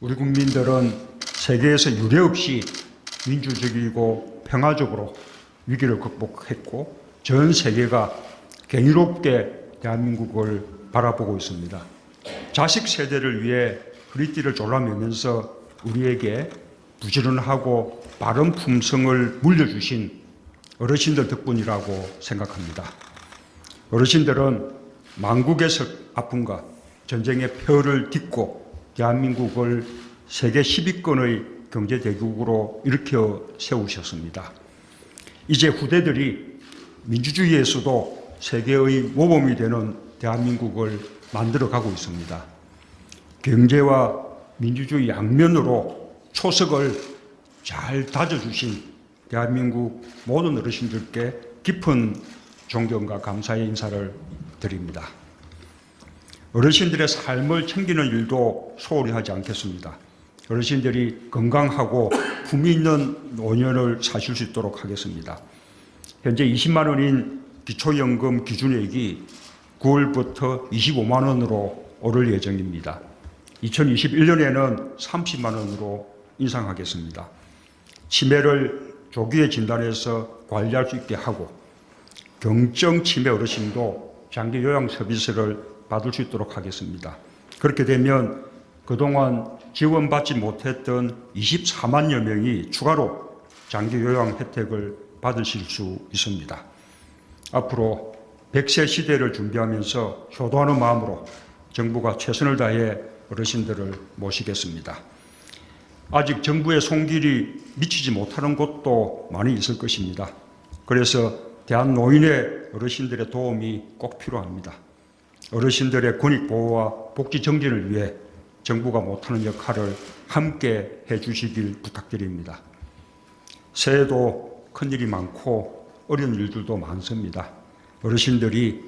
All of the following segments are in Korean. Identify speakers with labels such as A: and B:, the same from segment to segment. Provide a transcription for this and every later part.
A: 우리 국민들은 세계에서 유례 없이 민주적이고 평화적으로 위기를 극복했고 전 세계가 경이롭게 대한민국을 바라보고 있습니다. 자식 세대를 위해 허리띠를 졸라매면서 우리에게 부지런하고 빠른 품성을 물려주신 어르신들 덕분이라고 생각합니다. 어르신들은 만국의 아픔과 전쟁의 표를 딛고 대한민국을 세계 10위권의 경제 대국으로 일으켜 세우셨습니다. 이제 후대들이 민주주의에서도 세계의 모범이 되는 대한민국을 만들어 가고 있습니다. 경제와 민주주의 양면으로 초석을 잘 다져주신 대한민국 모든 어르신들께 깊은 존경과 감사의 인사를 드립니다. 어르신들의 삶을 챙기는 일도 소홀히 하지 않겠습니다. 어르신들이 건강하고 품위 있는 노년을 사실 수 있도록 하겠습니다. 현재 20만 원인 기초연금 기준액이 9월부터 25만 원으로 오를 예정입니다. 2021년에는 30만 원으로 인상하겠습니다. 치매를 조기에 진단해서 관리할 수 있게 하고 경증 치매 어르신도 장기 요양 서비스를 받을 수 있도록 하겠습니다. 그렇게 되면 그동안 지원받지 못했던 24만여 명이 추가로 장기 요양 혜택을 받으실 수 있습니다. 앞으로 100세 시대를 준비하면서 효도하는 마음으로 정부가 최선을 다해 어르신들을 모시겠습니다. 아직 정부의 손길이 미치지 못하는 곳도 많이 있을 것입니다. 그래서 대한 노인의 어르신들의 도움이 꼭 필요합니다. 어르신들의 권익 보호와 복지 정진을 위해 정부가 못하는 역할을 함께 해주시길 부탁드립니다. 새해도 큰 일이 많고 어려운 일들도 많습니다. 어르신들이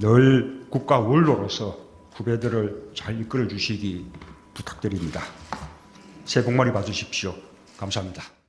A: 늘 국가 원로로서 후배들을 잘 이끌어 주시기 부탁드립니다. 새해 복 많이 받으십시오. 감사합니다.